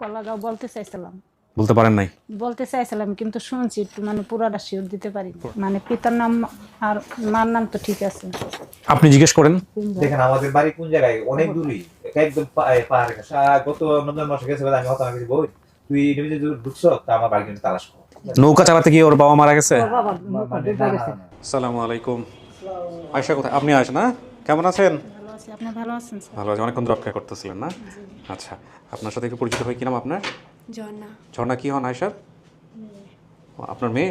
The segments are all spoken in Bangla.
কলাগাঁও বলতে চাইছিলাম। বলতে পারেন নাই? বলতে চাইছিলাম কিন্তু শুনছি একটু মানে পুরাটা শিওর দিতে পারি মানে পিতার নাম আর মার নাম তো ঠিক আছে। আপনি জিজ্ঞেস করেন। দেখেন আমাদের বাড়ি কোন জায়গায়? অনেক দূরই। একদম পাহাড়ের কাছে। গত নভেম্বর মাসে গেছে আমি হতাম কিছু বই তুই এটার ভিতরে ঢুকছ তা আমার বাড়ি কিন্তু তালাশ কর। নৌকা চালাতে গিয়ে ওর বাবা মারা গেছে? মানে। আসসালামু আলাইকুম। আয়সা কোথায়? আপনি আয়সা না কেমন আছেন? আপনি ভালো আছেন স্যার? ভালো আছে। অনেকক্ষণ ধরে অপেক্ষা করতেছিলেন না? আচ্ছা আপনার সাথে একটু পরিচিত হই কি নাম আপনার? ঝর্ণা। ঝর্ণা কি হন আয়সার ও, আপনার মেয়ে?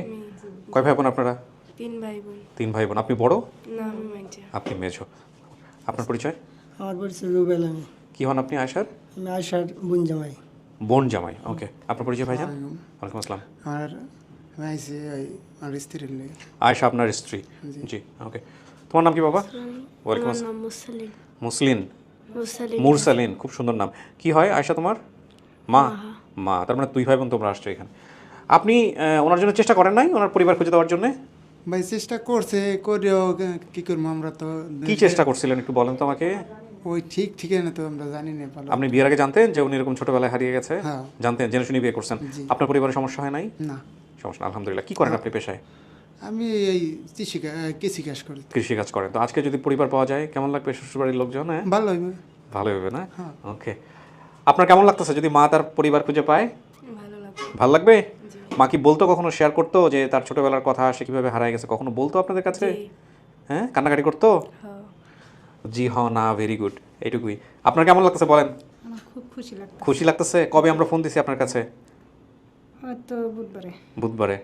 কয় ভাই বোন আপনারা? তিন ভাই বোন তিন ভাই বোন আপনি বড়? না আমি মাইজা আপনি মেঝো আপনার পরিচয়? আমার পরিচয় রুবেল আমি কি হন আপনি আয়সার আমি আশার বোন জামাই। বোন জামাই ওকে। আপনার পরিচয় ভাইজান? ওয়ালাইকুম। আসসালাম। আর আমি আমার স্ত্রীর আয়সা আপনার স্ত্রী। জি। ওকে। তোমার নাম কি বাবা? ওয়ালাইকুম আসসালাম নাম মুসালিম। মুসলিন। মুরসালিন। খুব সুন্দর নাম। কি হয় আয়সা তোমার? মা। মা। তার মানে তুই ভাই বোন তোমরা আসছো এখানে। আপনি ওনার জন্য চেষ্টা করেন নাই ওনার পরিবার খুঁজে দেওয়ার জন্য? ভাই চেষ্টা করছে করেও কি করব আমরা তো? কি চেষ্টা করছিলেন একটু বলেন তো আমাকে। ওই ঠিক ঠিক ঠিকানা তো আমরা জানি না ভালো। আপনি বিয়ের আগে জানতেন যে উনি এরকম ছোটবেলায় হারিয়ে গেছে? হ্যাঁ। জানতেন জেনে শুনে বিয়ে করছেন। আপনার পরিবারের সমস্যা হয় নাই? না। সমস্যা আলহামদুলিল্লাহ। কি করেন আপনি পেশায়? আমি এই কৃষি কৃষি কাজ করি। কৃষি কাজ করেন। তো আজকে যদি পরিবার পাওয়া যায় কেমন লাগবে শ্বশুরবাড়ির লোকজন হ্যাঁ? ভালো হইবে। ভালো হবে না? ওকে আপনার কেমন লাগতেছে যদি মা তার পরিবার খুঁজে পায়? ভালো লাগে ভালো লাগবে? মা কি বলতো কখনো শেয়ার করতো যে তার ছোটবেলার কথা সে কীভাবে হারায় গেছে? কখনো বলতো আপনাদের কাছে। হ্যাঁ? কান্নাকাটি করতো? হ্যাঁ। জি হ না ভেরি গুড এইটুকুই। আপনার কেমন লাগতেছে বলেন? খুব খুশি লাগতেছে। কবে আমরা ফোন দিছি আপনার কাছে? হয়তো বুধবারে। বুধবারে?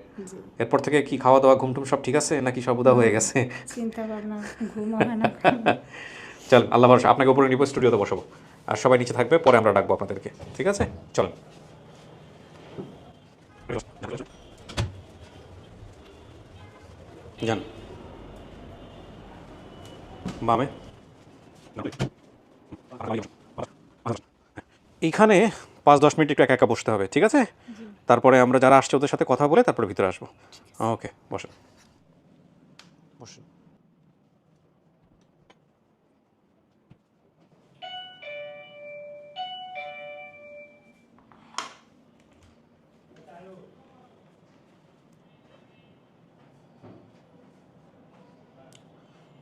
এরপর থেকে কি খাওয়া দাওয়া ঘুমটুম সব ঠিক আছে নাকি সব উদা হয়ে গেছে? চিন্তা ভাবনা ঘুম হয় না। চল আল্লাহ ভরসা আপনাকে উপরে নিব স্টুডিওতে বসাবো। আর সবাই নিচে থাকবে পরে আমরা ডাকবো আপনাদেরকে। ঠিক আছে? চলেন যান। বামে। এইখানে পাঁচ দশ মিনিট একটু একা একা বসতে হবে ঠিক আছে? তারপরে আমরা যারা আসছে ওদের সাথে কথা বলে তারপরে ভিতরে আসব। ওকে বসেন। বসেন।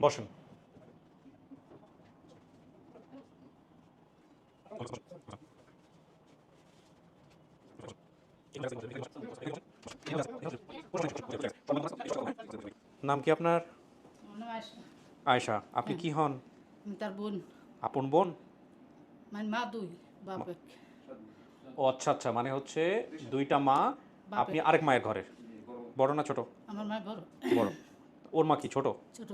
বসেন। নাম কি আপনার? আয়শা। আপনি কি হন? তার বোন। আপন বোন? মানে মা দুই বাপে ও আচ্ছা আচ্ছা মানে হচ্ছে দুইটা মা আপনি আরেক মায়ের ঘরে বড় না ছোট? আমার মা বড়। বড়। ওর মা কি ছোট? ছোট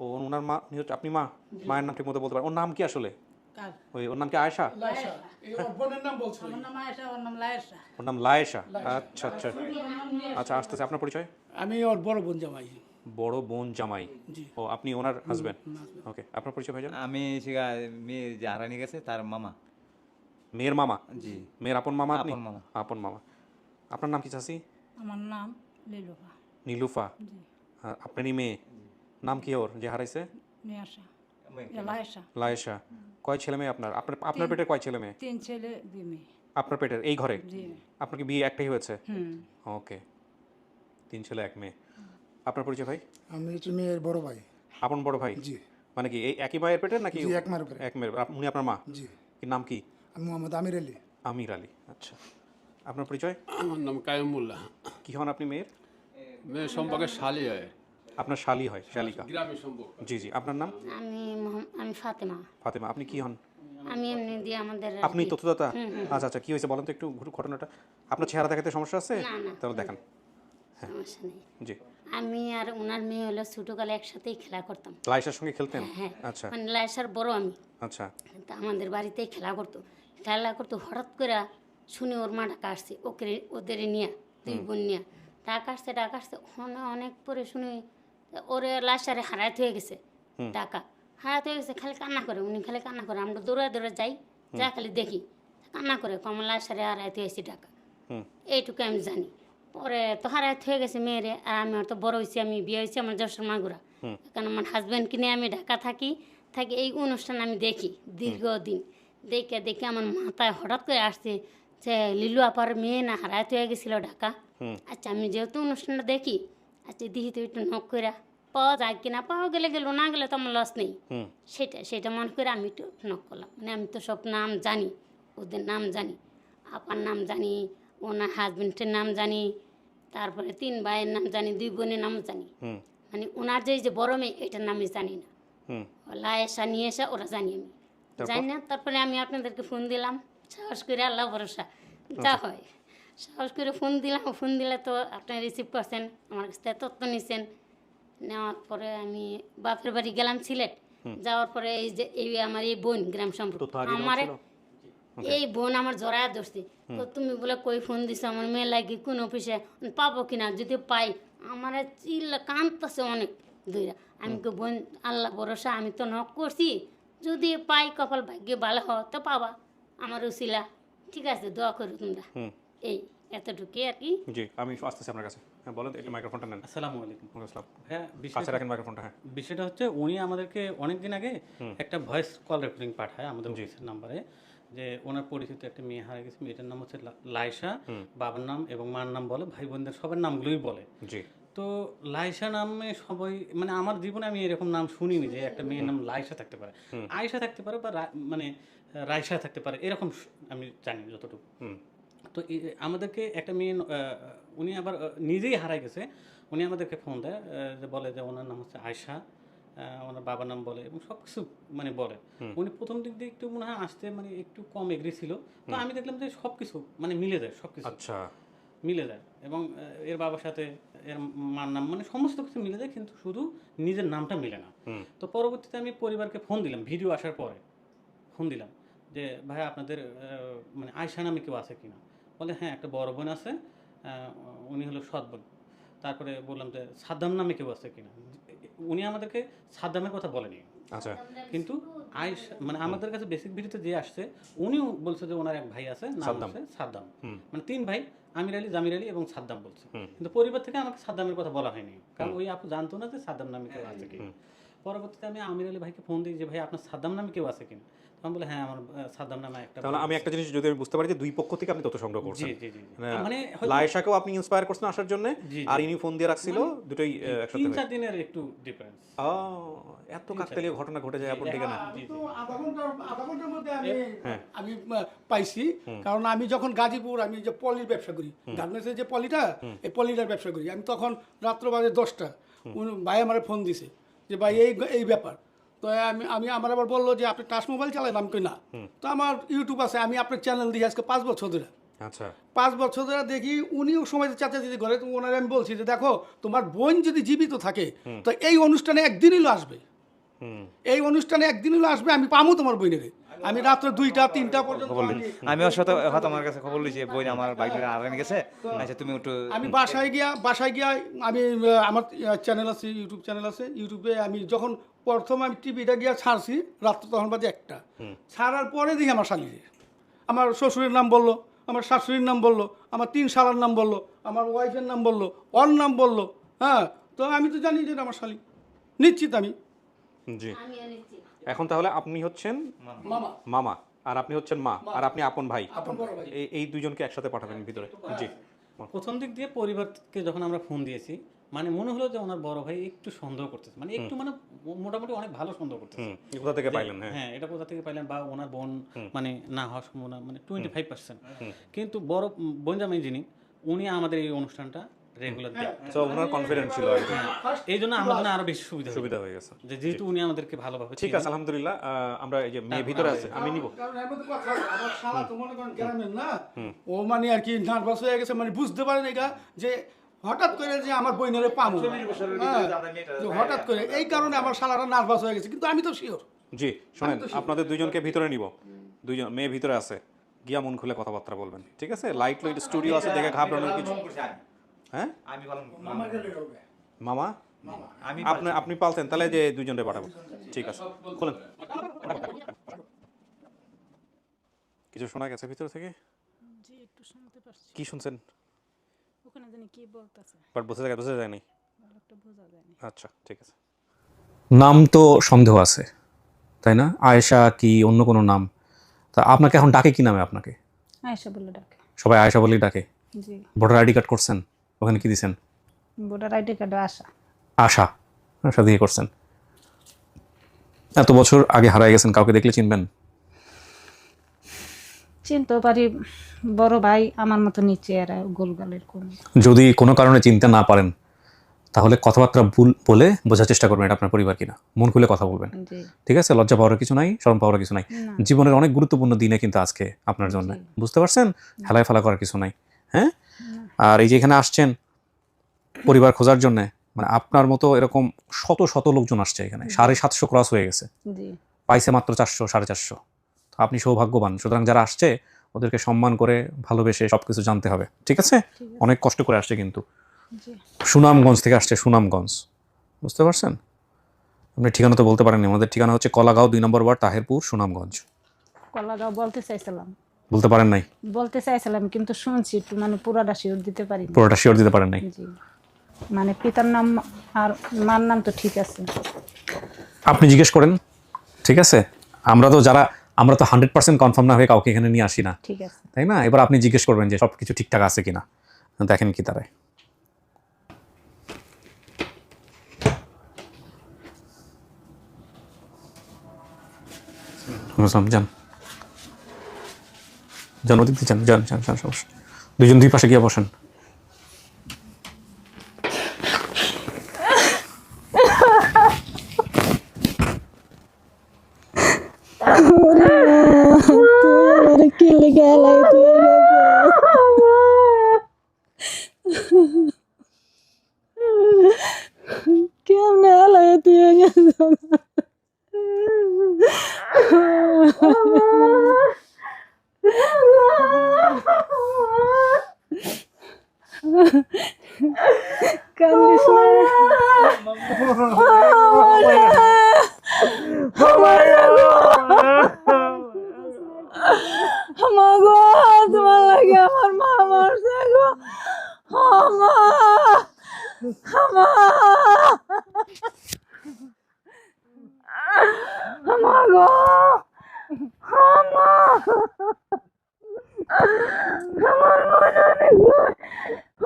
ও ওনার মা উনি হচ্ছে আপনি মা? মায়ের নাম ঠিক মতো বলতে পারেন। ওর নাম কি আসলে? কার? ওই ওর নাম কি আয়েশা? আমার নাম আয়েশা ওর নাম লায়েশা। ওর নাম লায়েশা। আচ্ছা আচ্ছা। আচ্ছা আসতেছে। আপনার পরিচয়? আমি ওর বড় বোন জামাই। বড় বোন জামাই? ও আপনি ওনার হাজবেন্ড ওকে আপনার পরিচয় ভাইজান? আমি সেগা মেয়ে যে হারানি গেছে তার মামা। মেয়ের মামা? জি। মেয়ের আপন মামা আপনি? আপন মামা। আপন মামা। আপনার নাম কি চাষি আমার নাম নীলুফা। জি। আর আপনারই মেয়ে? নাম কি ওর যে হারাইছে? লায়েশা। কয় ছেলে মেয়ে আপনার? আপনার আপনার পেটের কয় ছেলে মেয়ে? তিন ছেলে দুই মেয়ে। আপনার পেটের এই ঘরে? জি। আপনার কি বিয়ে একটাই হয়েছে? হুম। ওকে তিন ছেলে এক মেয়ে। আপনার পরিচয় ভাই? আমি হচ্ছে মেয়ের বড় ভাই। আপন বড় ভাই? জি। মানে কি এই একই মায়ের পেটের নাকি জি, এক মায়ের পেটে। এক মেয়ের? আপ- উনি আপনার মা? জি। কি নাম কি? আমি মোহাম্মদ আমির আলী। আমির আলী আচ্ছা। আপনার পরিচয়? আমার নাম কায়মুল্লাহ। কি হন আপনি মেয়ের? মেয়ে সম্পর্কে শালি হয়। আপনার শালি হয় শালিকা। গ্রামের সম্পর্ক। জি জি। আপনার নাম? আমি মোহাম- আমি ফাতেমা। ফাতেমা আপনি কি হন? আমি এমনি দিয়ে আমাদের আপনি তথ্যদাতা? আচ্ছা আচ্ছা। কি হয়েছে বলেন তো একটু ঘুরু ঘটনাটা? আপনার চেহারা দেখাতে সমস্যা আছে? না, না। তাহলে দেখান। সমস্যা নেই। জি। আমি আর ওনার মেয়ে হলো ছোটোকালে একসাথেই খেলা করতাম। লাইসার সঙ্গে খেলতেন? হ্যাঁ আচ্ছা। মানে লাইসার বড় আমি। আচ্ছা। তা আমাদের বাড়িতেই খেলা করতো। খেলা করতো হঠাৎ করে শুনে ওর মা ডাকা আসছে ওকে ওদের নিয়ে দুই বোন নিয়ে। ডাকা আসছে ডাকা আসছে ওখানে অনেক পরে শুনে ওরে লাশারে হারাত হয়ে গেছে টাকা হারাত হয়ে গেছে খালি কান্না করে উনি খালি কান্না করে। আমরা দৌড়ে দৌড়ে যাই যা খালি দেখি। কান্না করে কমলা লাশারে হারাত হয়েছে টাকা এইটুকু আমি জানি। পরে তো হারাত হয়ে গেছে মেয়েরে আর আমি তো বড় হয়েছি আমি বিয়ে হয়েছি আমার যশোর মাগুরা। কারণ আমার হাজব্যান্ডকে নিয়ে আমি ঢাকা থাকি থাকি এই অনুষ্ঠান আমি দেখি দীর্ঘদিন। দেখে দেখে আমার মাথায় হঠাৎ করে আসছে যে লিলু আপার মেয়ে না হারায় হয়ে গেছিল ঢাকা। আচ্ছা আমি যেহেতু অনুষ্ঠানটা দেখি আচ্ছা দিহি তো একটু নক করে পাওয়া যায় কিনা পাওয়া গেলে গেল না গেলে তো আমার লস নেই। সেটা সেটা মনে করে আমি একটু নক করলাম। মানে আমি তো সব নাম জানি ওদের নাম জানি আপার নাম জানি ওনার হাজবেন্ডের নাম জানি তারপরে তিন ভাইয়ের নাম জানি দুই বোনের নাম জানি। মানে ওনার যে যে বড় মেয়ে এটার নাম জানি না। এসা নিয়ে এসা ওরা জানি আমি। জানি না তারপরে আমি আপনাদেরকে ফোন দিলাম। সাহস করে আল্লাহ ভরসা। যা হয়। সাহস করে ফোন দিলাম ফোন দিলে তো আপনি রিসিভ করছেন আমার কাছ থেকে তথ্য নিছেন। নেওয়ার পরে আমি বাপের বাড়ি গেলাম সিলেট। যাওয়ার পরে এই যে এই আমার এই বোন গ্রাম সম্পর্ক। আমার? এই বোন আমার জড়ায় ধরছে। তো তুমি বলে কই ফোন দিছো? আমার মেয়ে লাগি কোন অফিসে পাবো কিনা? যদি পাই। আমার চিল্লা কাঁদতেছে অনেক দূরে আমি তো বোন আল্লাহ ভরসা আমি তো নক করছি। যদি পাই কপাল ভাগ্যে ভালো হয় তো পাবা। আমার উসিলা ঠিক আছে দোয়া করো তোমরা। এই এতটুকুই আর কি। জি আমি আসতেছি আপনার কাছে। হ্যাঁ বলেন একটু মাইক্রোফোনটা নেন। আসসালামু আলাইকুম। আসসালাম। হ্যাঁ কাছে বিষয়টা রাখেন মাইক্রোফোনটা হ্যাঁ। বিষয়টা হচ্ছে উনি আমাদেরকে অনেক দিন আগে একটা ভয়েস কল রেকর্ডিং পাঠায় আমাদের অফিসের নাম্বারে যে ওনার পরিচিত একটা মেয়ে হারা গেছে মেয়েটার নাম হচ্ছে লাইসা বাবার নাম এবং মার নাম বলে ভাই বোনদের সবার নামগুলোই বলে। জি। তো লাইসা নামে সবাই মানে আমার জীবনে আমি এরকম নাম শুনিনি যে একটা মেয়ের নাম লাইসা থাকতে পারে। আয়সা থাকতে পারে বা মানে রাইসা থাকতে পারে এরকম আমি জানি যতটুকু। তো আমাদেরকে একটা মেয়ে উনি আবার নিজেই হারাই গেছে। উনি আমাদেরকে ফোন দেয় যে বলে যে ওনার নাম হচ্ছে আয়সা ওনার বাবার নাম বলে এবং সব কিছু মানে বলে। উনি প্রথম দিক দিয়ে একটু মনে হয় আসতে মানে একটু কম এগ্রি ছিল। তো আমি দেখলাম যে সব কিছু মানে মিলে যায় সব কিছু আচ্ছা। মিলে যায় এবং এর বাবার সাথে এর মার নাম মানে সমস্ত কিছু মিলে যায় কিন্তু শুধু নিজের নামটা মিলে না। তো পরবর্তীতে আমি পরিবারকে ফোন দিলাম ভিডিও আসার পরে ফোন দিলাম যে ভাই আপনাদের মানে আয়সা নামে কেউ আছে কিনা? বলে হ্যাঁ একটা বড় বোন আছে উনি হলো সৎ বোন। তারপরে বললাম যে সাদ্দাম নামে কেউ আছে কিনা? উনি আমাদেরকে সাদ্দামের কথা বলেনি। আচ্ছা। কিন্তু আয়সা মানে আমাদের কাছে বেসিক ভিডিওতে যে আসছে উনিও বলছে যে ওনার এক ভাই আছে নাম। হচ্ছে সাদ্দাম। মানে তিন ভাই আমির আলী জামির আলী এবং সাদ্দাম বলছে। কিন্তু পরিবার থেকে আমাকে সাদ্দামের কথা বলা হয়নি। কারণ ওই আপু জানতো না যে সাদ্দাম নামে কেউ আছে কি পরবর্তীতে আমি আমির আলী ভাইকে ফোন দিই যে ভাই আপনার সাদ্দাম নামে কেউ আছে কিনা? তখন বলে হ্যাঁ আমার সাদ্দাম নামে একটা তাহলে আমি একটা জিনিস যদি আমি বুঝতে পারি যে দুই পক্ষ থেকে আপনি তথ্য সংগ্রহ করছেন। জি জি মানে মানে লায়েশাকেও আপনি ইন্সপায়ার করছেন আসার জন্য। আর ইনি ফোন দিয়ে রাখছিল দুটোই একসাথে তিন চার দিনের একটু ডিফারেন্স ও এত কাকতালীয় ঘটনা ঘটে যায় আপনার ঠিকানা। আধা ঘণ্টার আধা ঘণ্টার মধ্যে আমি হ্যাঁ। আমি পাইছি। কারণ আমি যখন গাজীপুর আমি যে পলির ব্যবসা করি গার্মেন্টসের যে পলিটা এই পলিটার ব্যবসা করি। আমি তখন রাত্র বাজে দশটা ভাই আমার ফোন দিছে যে ভাই এই এই ব্যাপার। তো আমি আমি আমার আবার বলল যে আপনি টাচ মোবাইল চালান আমি কই না। তো আমার ইউটিউব আছে আমি আপনার চ্যানেল দিয়ে আজকে পাঁচ বছর ধরে। আচ্ছা। পাঁচ বছর ধরে দেখি উনিও সময় চাচা দিদি ঘরে তো ওনারা আমি বলছি যে দেখো তোমার বোন যদি জীবিত থাকে তো এই অনুষ্ঠানে একদিনই আসবে। এই অনুষ্ঠানে একদিন হলো আসবে আমি পামো তোমার বইনের আমি রাত্রে দুইটা তিনটা পর্যন্ত আমি- ওর সাথে হয়তো আমার কাছে খবর লিছি বই আমার বাইক আড়ান গেছে। আচ্ছা তুমি একটু আমি বাসায় গিয়া বাসায় গিয়া আমি আমার চ্যানেল আছে ইউটিউব চ্যানেল আছে। ইউটিউবে আমি যখন প্রথম আমি টিভিটা গিয়া ছাড়ছি রাত্র তখন বাজে একটা। ছাড়ার পরে দেখি আমার শালিরে আমার শ্বশুরের নাম বলল আমার শাশুড়ির নাম বলল আমার তিন শালার নাম বলল আমার ওয়াইফের নাম বলল ওর নাম বলল হ্যাঁ? তো আমি তো জানি যে আমার শালি নিশ্চিত আমি। জি। এখন তাহলে আপনি হচ্ছেন মামা। মামা। আর আপনি হচ্ছেন মা আর আপনি আপন ভাই। আপন বড় ভাই। এই এই দুইজনকে একসাথে পাঠাবেন ভিতরে। জি। প্রথম দিক দিয়ে পরিবারকে যখন আমরা ফোন দিয়েছি মানে মনে হলো যে ওনার বড় ভাই একটু সন্দেহ করতেছে। মানে একটু মানে মোটামুটি অনেক ভালো সন্দেহ করতেছে। কোথা থেকে পাইলেন? হ্যাঁ। হ্যাঁ এটা কোথা থেকে পাইলেন বা ওনার বোন মানে না হওয়ার সম্ভাবনা মানে টোয়েন্টি ফাইভ পার্সেন্ট কিন্তু বড় জামাই যিনি উনি আমাদের এই অনুষ্ঠানটা রেগুলার দেন। ওনার কনফিডেন্স ছিল আর এই জন্য আমাদের আরও বেশি সুবিধা সুবিধা হয়ে গেছে। যে যেহেতু উনি আমাদেরকে ভালোভাবে ঠিক আছে আলহামদুলিল্লাহ আমরা এই যে মেয়ে ভিতরে আছে আমি নিব। কারণ এর মধ্যে কথা আছে, আমার শালা তো মনে করেন গ্রামের না ও মানে আর কি নার্ভাস হয়ে গেছে মানে বুঝতে পারেন এটা যে হঠাৎ করে যে আমার বইনারে পাবো হ্যাঁ, হঠাৎ করে এই কারণে আমার শালারা নার্ভাস হয়ে গেছে। কিন্তু আমি তো শিওর জি শোনেন আপনাদের দুইজনকে ভিতরে নিব। দুইজন মেয়ে ভিতরে আছে। গিয়া মন খুলে কথাবার্তা বলবেন। ঠিক আছে? লাইট লাইট স্টুডিও আছে দেখে ঘাবড়ানোর কিছু হ্যাঁ? আমি বললাম মামা আমি আপনি আপনি পালতেন তাহলে যে দুইজনকে পাঠাবো। ঠিক আছে। খুলেন। কিছু শোনা গেছে ভিতর থেকে? জি একটু শুনতে পারছি। কি শুনছেন? ওখানে জানি কি বলতেছে। বাট বোঝা যায় বোঝা বোঝা যায়নি। আচ্ছা ঠিক আছে। নাম তো সন্দেহ আছে তাই না? আয়েশা কি অন্য কোনো নাম? তা আপনাকে এখন ডাকে কি নামে আপনাকে? আয়সা বলে ডাকে। সবাই আয়সা বলেই ডাকে? জি। ভোটার আইডি কার্ড করছেন? ওখানে কি দিছেন? ভোটার আইডি কার্ডে আসা আশা। আশা দিয়ে করছেন। এত বছর আগে হারাই গেছেন কাউকে দেখলে চিনবেন? চিনতেও পারি বড় ভাই আমার মতো নিচে এরা গোলগালের কোন। যদি কোনো কারণে চিনতে না পারেন তাহলে কথাবার্তা ভুল বলে বোঝার চেষ্টা করবেন এটা আপনার পরিবার কিনা। মন খুলে কথা বলবেন। ঠিক আছে? লজ্জা পাওয়ার কিছু নাই শরম পাওয়ার কিছু নাই। জীবনের অনেক গুরুত্বপূর্ণ দিনে কিন্তু আজকে আপনার জন্য। বুঝতে পারছেন? হেলায় ফেলা করার কিছু নাই হ্যাঁ? আর এই যে এখানে আসছেন পরিবার খোঁজার জন্য মানে আপনার মতো এরকম শত শত লোকজন আসছে এখানে। সাড়ে সাতশো ক্রস হয়ে গেছে। পাইছে মাত্র চারশো সাড়ে চারশো। আপনি সৌভাগ্যবান। সুতরাং যারা আসছে ওদেরকে সম্মান করে ভালোবেসে সব কিছু জানতে হবে। ঠিক আছে? অনেক কষ্ট করে আসছে কিন্তু। সুনামগঞ্জ থেকে আসছে সুনামগঞ্জ। বুঝতে পারছেন? আপনি ঠিকানা তো বলতে পারেননি। আমাদের ঠিকানা হচ্ছে কলাগাঁও দুই নম্বর ওয়ার্ড তাহেরপুর সুনামগঞ্জ। কলাগাঁও বলতে চাইছিলাম। বলতে পারেন নাই? বলতে চাইছিলাম কিন্তু শুনছি একটু মানে পুরাটা শিওর দিতে পারি পুরোটা শিওর দিতে পারেন নাই? মানে পিতার নাম আর মার নাম তো ঠিক আছে। আপনি জিজ্ঞেস করেন ঠিক আছে? আমরা তো যারা আমরা তো হান্ড্রেড পার্সেন্ট কনফার্ম না হয়ে কাউকে এখানে নিয়ে আসি না। ঠিক আছে। তাই না? এবার আপনি জিজ্ঞেস করবেন যে সব কিছু ঠিকঠাক আছে কিনা। দেখেন কি তারাই। বুঝলাম যান। যান দিয়ে যান। যান যান যান সমস্যা। দুজন দুই পাশে গিয়ে বসেন। আমার গো তোমার লাগে আমার মা মরছে গো। মা আমার গো। আমার মনে অনেক ভয়।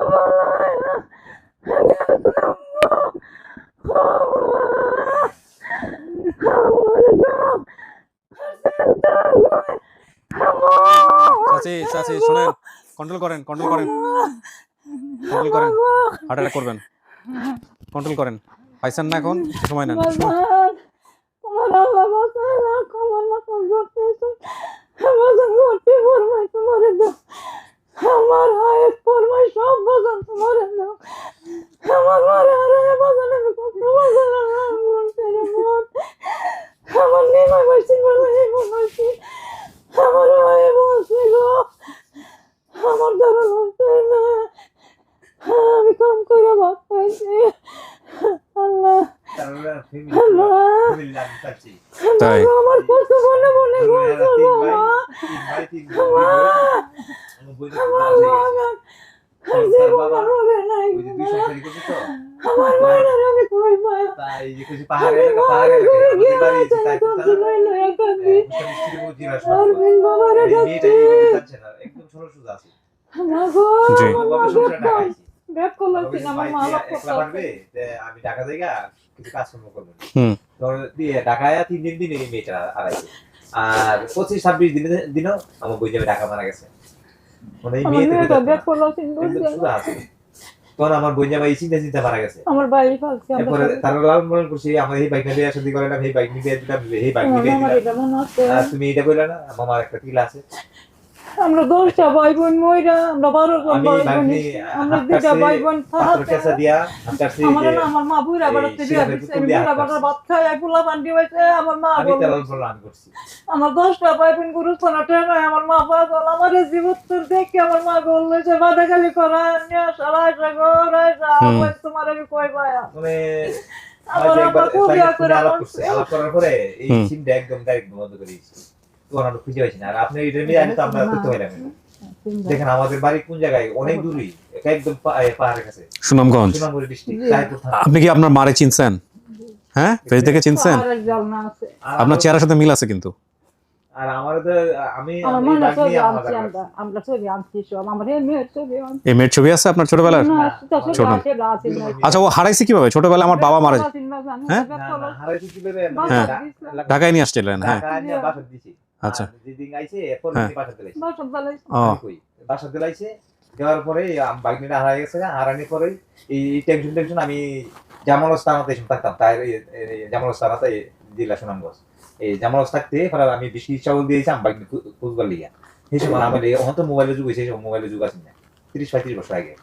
আমার চাচি চাচি শুনেন কন্ট্রোল করেন কন্ট্রোল করেন কন্ট্রোল করেন হার্ট অ্যাটাক করবেন কন্ট্রোল করেন পাইছেন না এখন সময় নেন আমার হয় বাঁচায় না আমার মতন করতেছে আমার ঘরটি ফরমাই তোমারে দাও আমার হায়ের ফরমাই সব বাজান তোমারে দাও আমার মারে হারায় বাজান আমি কত বাজান আমার মন ছেড়ে মন আমার নেমা বসে বলে এই বলছি আমার হায়ে বসে গো আমার দ্বারা হচ্ছে না আমি কম করে ভাত খাইছি আল্লাহ তারপরে family আল্লাহ family আমি চাচ্ছি। তাই আমার কত মনে মনে এরা বলছো তিন ভাই, বাবা তিন ভাই, তিন বোন, দুই বোন। আমার বোনের বাবা আমার হয়ে জীবন গেছে। আমার হবে নাই ওই যে দুই সংসারই করছে তো। আমার মায়ের আমি কই পাই তাই এই যে কিছু পাহাড়ে এলাকা, পাহাড়ে এলাকায় আমাদের বাড়ি আছে, তাই তো তারা, লই একাকি আহ, মুসলিম স্ত্রী বউ জিজ্ঞাসা আর করে। বিন বাবারে এই মেয়েটা এইভাবে যাচ্ছে না, একদম সরল সোজা আছে। আমার গো জি। আমার মা ওভাবে সংসার বেক ঢাকাইছি। বেক করল ওকে কিনা আমার ভাই মা দিয়ে বাপ একলা পারবে, তে আমি কিছু কাজকর্ম করব ধর দিয়ে ঢাকায় তিন দিন দিনে এই মেয়েটা আড়াইছে আর পঁচিশ ছাব্বিশ দিনে দিনও আমার বই যাবে ঢাকা মারা গেছে। মানে এই মেয়ে তখন আমার বই এই চিন্তা চিন্তা মারা গেছে। আমার বাড়ি ফালছে এরপরে তারা লালন পালন করছি আমার এই বাইক নিয়ে শান্তি করে না এই বাইক নিয়ে দিলাম এই বাইক নিয়ে দিলাম তুমি এটা কইলা না আমার একটা টিলা আছে। আমরা দশটা ভাই বোন মইরা আমরা বারো জন ভাই বোন আমরা দুটা ভাই বোন আমার না আমার মা বুড়া বাড়াতে দিচ্ছে বুড়া বাড়ার ভাত এক পোলা বান্ডি হয়েছে আমার মা আমার দশটা ভাই বোন গুরু সোনাটা নয় আমার মা পাগল আমার জীবন তোর দেখে আমার মা বলল যে বাধা গালি করা সাগরাই হুম। তোমার আমি কই পায়া? মানে আমার হয়তো আব্বা খুব ইয়া করে আলাপ আমার- করছে আলাপ করার পরে এই। সিমটা একদম ডাইরেক্ট বন্ধ করে দিয়েছি। খুঁজে পাইছি না। আর আপনি এটা নিয়ে জানি তো আমরা করতে পারলাম দেখেন আমাদের বাড়ি কোন জায়গায়? অনেক দূরই। একদম পাহাড়ের কাছে। সুনামগঞ্জ। সুনামগঞ্জ ডিস্ট্রিক্ট আপনি কি আপনার মারে চিনছেন? হ্যাঁ? ফেস দেখে চিনছেন? আপনার চেহারার সাথে মিল আছে কিন্তু। আর আমার আমি আমার এই বাইক ছবি আনছি সব। আমার এই মেয়ের আছে আপনার ছোটবেলার? ছোট। আচ্ছা ও হারাইছে কীভাবে? ছোটবেলায় আমার বাবা মারা হ্যাঁ? হ্যাঁ। ঢাকা- ঢাকায় নিয়ে আসছিলেন হ্যাঁ। আচ্ছা। আইছে, এরপর হ্যাঁ। বাসায় দিলাইছে। বাসা আমি দিলাইছে, দেওয়ার পরে নিয়ে হারাই গেছে হারানির পরে এই টেনশন টেনশন আমি জামাল থাকতাম। তাই জামাল স্থানাতে জেলা সুনামগঞ্জ। এই জামাল থাকতে পরে আমি বেশি চাউল দিয়েছি আমি লিগা। সেই সময় আমার তো মোবাইলের যুগ হয়েছে সেই মোবাইলের যুগ আছে না। তিরিশ পঁয়ত্রিশ বছর আগে।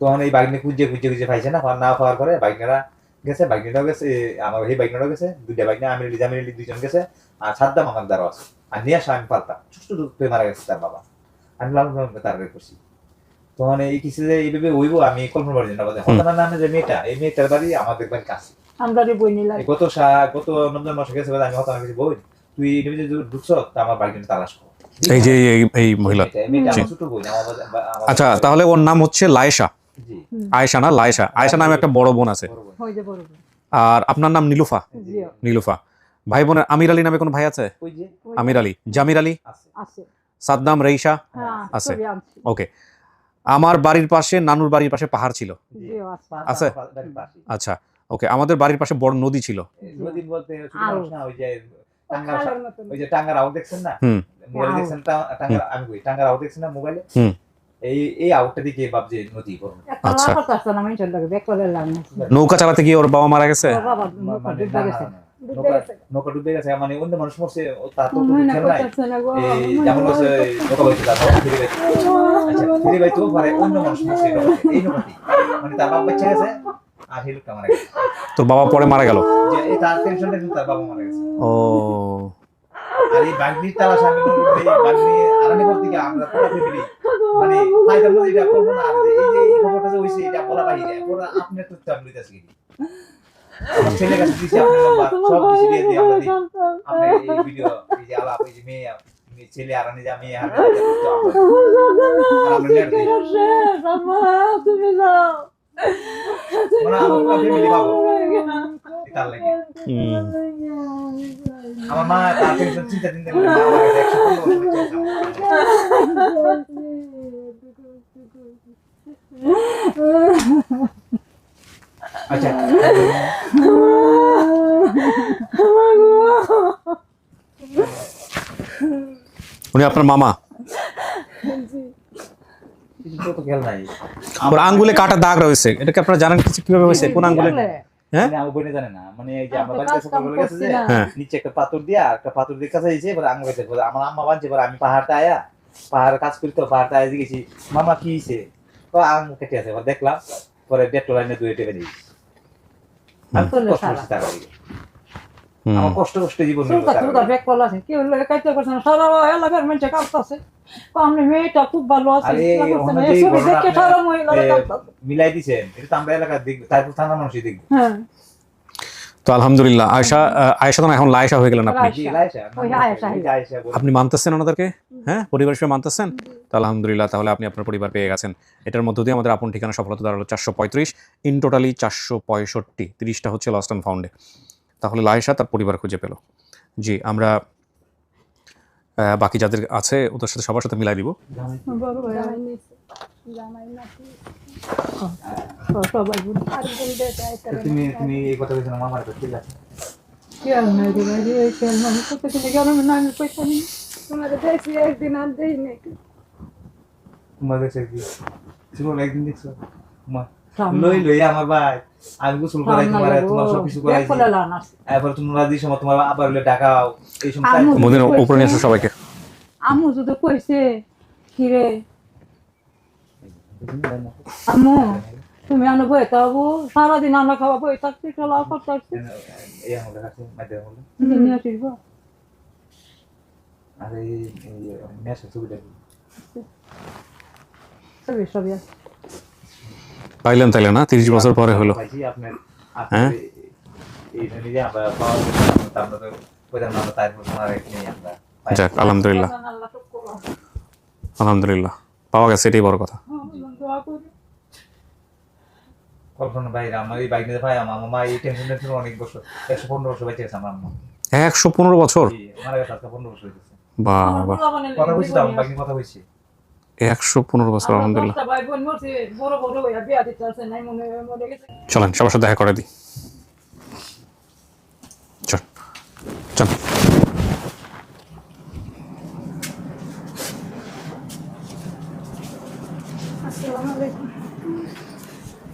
তখন এই বাইক নিয়ে খুঁজে খুঁজে খুঁজে পাইছে না। না পাওয়ার পরে বাইক নেরা গেছে বাইক নিয়েও গেছে আমার সেই বাইক গেছে দুইটা বাইক নিয়ে আমি দুইজন গেছে আর সাদ্দাম আমার দ্বারা আছে নিয়ে আসা আমি পারতাম ছোট মারা গেছে তার বাবা আমি লাল তার করছি তখন এই কিছু যে এইভাবে হইব আমি কল্পনা করি না হতানার নামে যে মেয়েটা এই মেয়েটার বাড়ি আমাদের বাড়ির কাছে আমরা বই নিলাম গত সা- গত নন্দন মাসে গেছে বলে আমি হতানা কিছু বই তুই যে ঢুকছ তা আমার বাড়ি কিন্তু তালাশ কর এই যে এই মহিলা আচ্ছা তাহলে ওর নাম হচ্ছে লায়েশা আয়েশা না লায়েশা আয়েশা নামে একটা বড় বোন আছে বড়। হয়ে আর আপনার নাম নীলুফা জি। নীলুফা ভাই বোনের আমির আলী নামে কোনো ভাই আছে? আমির আলী। জামির আলী? আছে। আছে। সাদ্দাম রেইশা হ্যাঁ আছে। ওকে। আমার বাড়ির পাশে নানুর বাড়ির পাশে পাহাড় ছিল। আছে। আচ্ছা। ওকে আমাদের বাড়ির পাশে বড় নদী ছিল। এই বলতে ছোট আরও। মানুষ না, ওই যে টাঙ্গার খালের মতন। ওই যে টাঙ্গার আউট দেখছেন না? মোবাইলে দেখছেন টাঙ্গার আমি কই টাঙ্গার আউট দেখছেন না মোবাইলে? এই এই আউটটা দিকে ভাবছে নদী বড় আচ্ছা। লাফাত আসছে না, মানুষের লাগে, ব্যাগ করে লাম না। নৌকা চালাতে গিয়ে ওর বাবা মারা গেছে? মানে নৌকা- ডুবে গেছে মানে অন্য মানুষ মরছে তা তো খেয়াল নাই। মনে যেমন হচ্ছে নৌকা বাইতে তার ফিরে বাইতে আচ্ছা ফিরে বাইতে পরে অন্য মানুষ মরছে এই নৌকাতে। মানে তার বাবা বাচ্চা গেছে আর সেই লোকটা মারা গেছে। তোর বাবা পরে মারা গেল? যে এই তার টেনশন টেনশন তার বাবা মারা গেছে। ও। আর এই বাগনির মনে করি এই বাগনি আরানি করতে গিয়ে আমরা পুরো ফ্যামিলি মানে ফাইদার মধ্যে এটা করব না এই যে এই খবরটা যে হইছে এটা বলা বাইরে পুরো আপনি তো চাপ লইতাছি কি আমার ছেলে কাছে দিছি আপনার নাম্বার সব কিছু দিয়ে দিয়ে আমরা দিই। আপনি এই ভিডিও এই যে আলাপ এই যে মেয়ে ছেলে আরানি যা মেয়ে আরানি তুমি যাও। মানে আমার পুরো ফ্যামিলি পাবো। তার লাগে। হুম। আমার মা তার টেনশন চিন্তা চিন্তা করে মা আমার কাছে একশো পনেরো বছর চিন্তা আচ্ছা। উনি আপনার মামা। আঙ্গুলে কাটা দাগ রয়েছে। এটাকে আপনারা জানেন কিছু কীভাবে হয়েছে? কোন আঙ্গুলে? হ্যাঁ? জানে না। মানে এই যে আমার বাড়িতে কাজ কাম গেছে যে করছি না। হ্যাঁ। নিচে একটা পাথর দিয়া একটা পাথর দিয়ে কাছে এবার আমার আম্মা বানছে এবার আমি পাহাড়টা আয়া পাহাড় কাজ করি তো পাহাড়টা আয়া গেছি মামা কি কেটে আছে এবার দেখলাম পরে ডেট্টো লাইনে দুয়ে টেপে দিয়েছি। আমি। আমার কষ্ট কষ্ট জীবন। ব্যাগ আছে। কি হলো কাইতে করছে না। সারা এলাকার মানুষ আপনি মেয়েটা খুব ভালো আছে। মিলাই দিছেন এটা তো আমরা এলাকার দেখব তারপর থানা মানুষই দেখব। হ্যাঁ। তো আলহামদুলিল্লাহ আয়েশা আহ, আয়েশা তো এখন লায়েশা হয়ে গেলেন। আপনি মানতেছেন ওনাদেরকে? হ্যাঁ? পরিবারের সঙ্গে মানতেছেন? তো আলহামদুলিল্লাহ তাহলে আপনি আপনার পরিবার পেয়ে গেছেন। এটার মধ্য দিয়ে আমাদের আপন ঠিকানা সফলতা দাঁড়াল চারশো পঁয়ত্রিশ ইন টোটালি চারশো পঁয়ষট্টি তিরিশটা হচ্ছে লস্ট অ্যান্ড ফাউন্ডে তাহলে লায়েশা তার পরিবার খুঁজে পেল। জি আমরা বাকি যাদের আছে ওদের সাথে সবার সাথে মিলাই দিব। তুমি তুমি দেখছি একদিন আর দেই নাই। তোমার একদিন। দেখছ? মা লই লই আমার ভাই আমি গোসল করাই তোমার তোমার সব কিছু তোমরা সময় তোমার আবার হলে ডাকাও। এই সময়। উপরে নিয়ে সবাইকে। যদি কইছে কিরে? আনো বই তাবো সারাদিন আমরা খাওয়া বই থাকছি খেলা করতে থাকছি এই কাছে নিয়ে। আর এই ছবিটা কি? সবই আছে। পাইলেন তাইলে না তিরিশ বছর পরে হলো হ্যাঁ? আপনার এই নিজে আমরা পাওয়া আমরা তো প্রধান আমরা তারপর তোমার আমরা যাক আলহামদুলিল্লাহ। আলহামদুলিল্লাহ পাওয়া গেছে এটাই বড় কথা আল্লাহ দোয়া করি। কল্পনা বাইরে আমার এই বাইক নিতে পাই আমার মামা এই টেনশন টেনশন অনেক বছর একশো পনেরো বছর বেঁচে গেছে আমার আম্মা একশো পনেরো বছর জি, মারা গেছে আজকে পনেরো বছর হয়েছে বলছি একশো পনেরো বছর আলহামদুলিল্লাহ। চলেন সবার সাথে দেখা করে দিই। চল চল।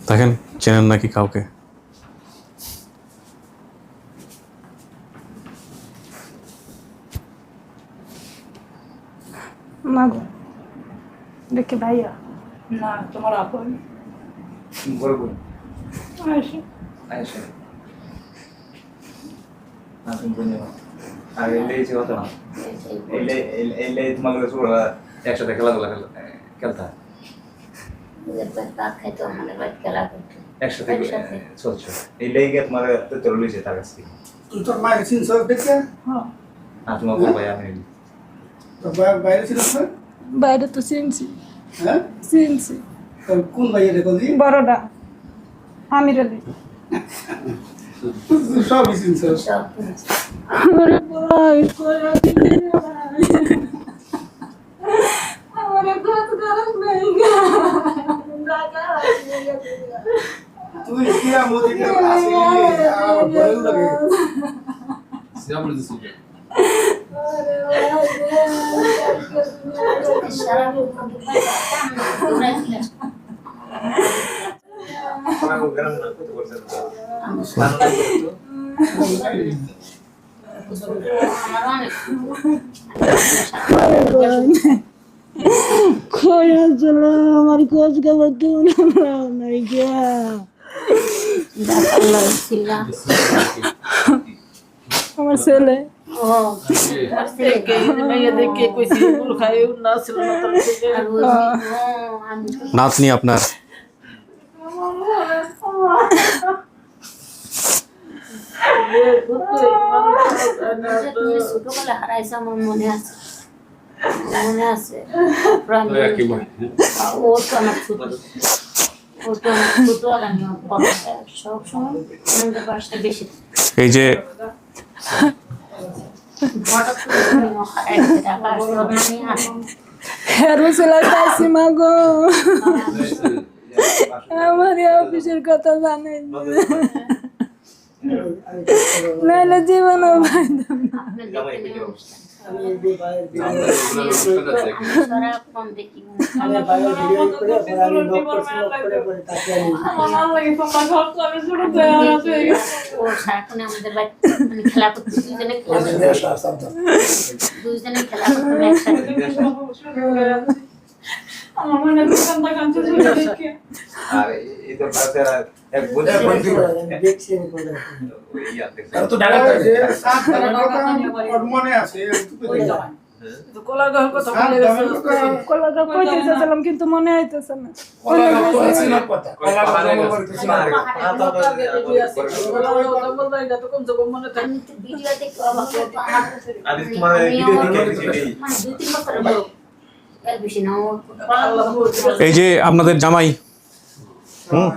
দেখেন চেনেন নাকি কাউকে? না গো দেখে ভাইয়া। না তোমার আপন বড় বোন। আসে আয়েশা। না তুমি বোন আর এলে এই কথা না। এলে এলে তোমার লোক ছোটরা একসাথে খেলাধুলা খেল খেলতা? বাড়ি করতো। একসাথে। চলছো। এই লেগে তোমার তোর লইছে তার কাছ থেকে। তোর মায়ের চিনছ দেখে? হ্যাঁ। তোমার বড় ভাই আমি বাইরে ছিল বাইরে তো চিনছি হ্যাঁ? চিনছি কোন বাইরে কলি বড়টা আমির আলী। সবই চিনছ সব আমারে ভাই কইরা দিলে আমারে কাজ করার নাই তুই কি আমাদের আসি আমার ভয় লাগে সারা ছেলে ও আর ছেলে দেখে কইছি ফুল খাই না ছিল না তোর ছেলে আর ওই ও আমি নাতনি আপনার যে তুমি ছোটবেলা হারাইছো আমার মনে আছে মনে আছে ও তো আমার ছোট এই যে পাইছি মা গো আমার অফিসের কথা জানেন। নাইলে জীবন পাইতাম খেলা করতে দুজনে খেলা করতে দুজনে খেলা করতে কিন্তু মনে আইতেছে না। আমি তো ভিডিও দেখে অবাক হই তো আমার আমি তোমার আমিও ভিডিও ওর- দেখে গেছি এই। মানে এই যে আপনাদের জামাই হুম?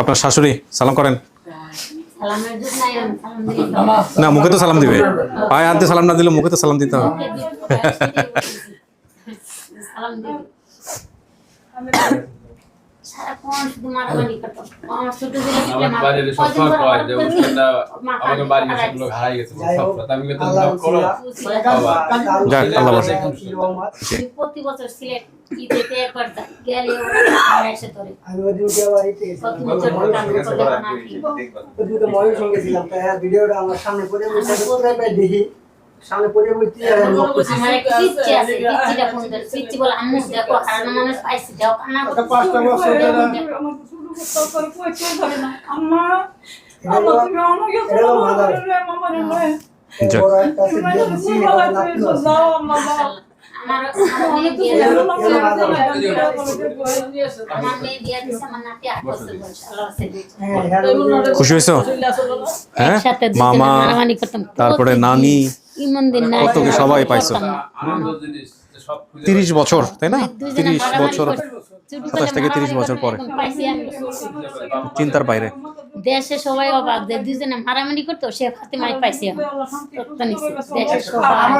আপনার শাশুড়ি সালাম করেন। না মুখে তো সালাম দিবে। পায়ে হাতে সালাম না দিলে মুখে তো সালাম দিতে হবে। সালাম প্রতি বছর সিলেট ঈদেতে একবার গেলে ওরা এসে তোরে আমি ওই দিনকে আবার ইতে প্রতি বছর প্রোগ্রাম করলে না ওই সঙ্গে ছিলাম তাই ভিডিওটা আমার সামনে পড়ে বসে পুরো প্রায় দেখি। সামনে পড়ে করে পিচ্ছি বলে আম্মু দেখো হারানো মানুষ পাইছি যাও কান্না করতে পাঁচটা বছর ধরে না আম্মা আম্মা তুমি আমাকে এটা হলো মাদার। মামা রে লয়। যাও আম্মা যাও আমার হ্যাঁ, খুশি হয়েছো? হ্যাঁ? মামা তারপরে নানি? ইমন দিন না কত সবাই পাইছো? আনন্দ জিনিস যে সব খুঁজে তিরিশ বছর তাই না? তিরিশ বছর। সাতাশ থেকে তিরিশ বছর পরে। চিন্তার বাইরে। দেশে সবাই অবাক যে দুজনে মারামারি করতো সে ফাতেমাই পাইছে দেশে সবাই।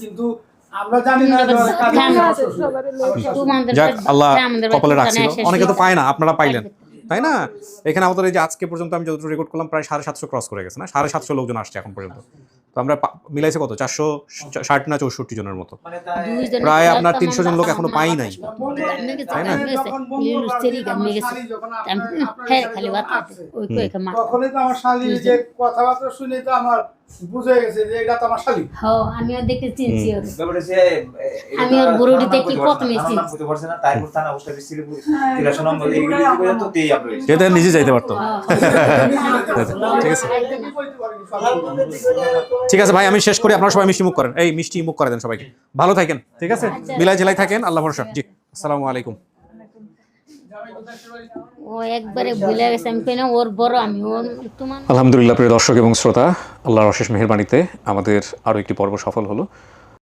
কিন্তু আমরা জানি না যে ওর কাজে হ্যাঁ, যাক আল্লাহ কপালে রাখছিল। অনেকে তো পায় না আপনারা পাইলেন। তাই না? এখানে আমাদের এই যে আজকে পর্যন্ত আমি যতটুকু রেকর্ড করলাম প্রায় সাড়ে সাতশো ক্রস করে গেছে না? সাড়ে সাতশো লোকজন আসছে এখন পর্যন্ত। তো আমরা পা- মিলাইছে কত? চারশো ষাট না চৌষট্টি জনের মতো। মানে প্রায় আপনার তিনশো জন লোক এখনও পাই নাই। তাই না? খালি কথাবার্তা শুনে তো আমার বুঝে গেছে যে এটা তো শালি। হ আমিও দেখে চিনছি ওর ব্যাপারটা হচ্ছে, আমি ওর আর বুড়োটি থানার দেখি নাম প্রথমে বলতে পারছে না, থানার নাম চিনছি। বলতে পারছে না, তারপর থানা অবস্থা বিশ্রী তিরাশো নম্বর এইগুলো তো তেই আমরা হয়েছি। নিজে যাইতে পারতো। হ্যাঁ, ঠিক আছে। ঠিক ভাই আমি শেষ করি আপনারা সবাই মিষ্টি মুখ করেন। এই মিষ্টি মুখ করে দেন সবাইকে। ভালো থাকেন ঠিক আছে? মিলাই জেলাই থাকেন আল্লাহ ভরসা। জি আসসালামু আলাইকুম। ও একবারে ওর আলহামদুলিল্লাহ, প্রিয় দর্শক এবং শ্রোতা, আল্লাহর অশেষ মেহরবানিতে আমাদের আরও একটি পর্ব সফল হলো।